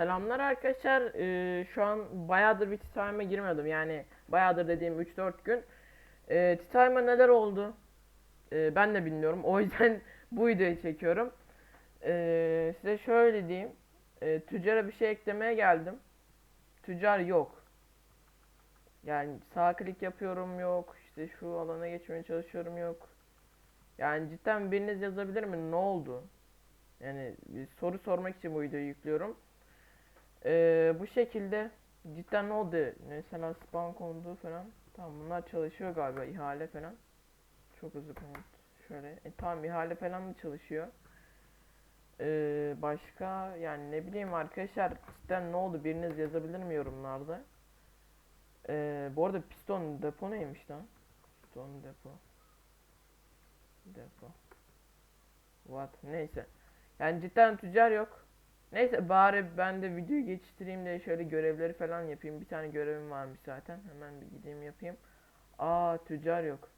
Selamlar arkadaşlar. Ee, şu an bayağıdır bir Time'a girmedim. Yani bayağıdır dediğim 3-4 gün. Ee, Time'a neler oldu? Ee, ben de bilmiyorum. O yüzden bu videoyu çekiyorum. Ee, size şöyle diyeyim. Ee, tüccara bir şey eklemeye geldim. Tüccar yok. Yani sağ klik yapıyorum yok. İşte şu alana geçmeye çalışıyorum yok. Yani cidden biriniz yazabilir mi? Ne oldu? Yani bir soru sormak için bu videoyu yüklüyorum. Ee, bu şekilde cidden ne oldu? Mesela spawn kondu falan. Tamam bunlar çalışıyor galiba ihale falan. Çok hızlı komut. Şöyle. E, tamam ihale falan da çalışıyor. Ee, başka yani ne bileyim arkadaşlar cidden ne oldu biriniz yazabilir mi yorumlarda? Ee, bu arada piston depo neymiş lan? Piston depo. Depo. What? Neyse. Yani cidden tüccar yok. Neyse bari ben de videoyu geçiştireyim de şöyle görevleri falan yapayım. Bir tane görevim varmış zaten. Hemen bir gideyim yapayım. Aa tüccar yok.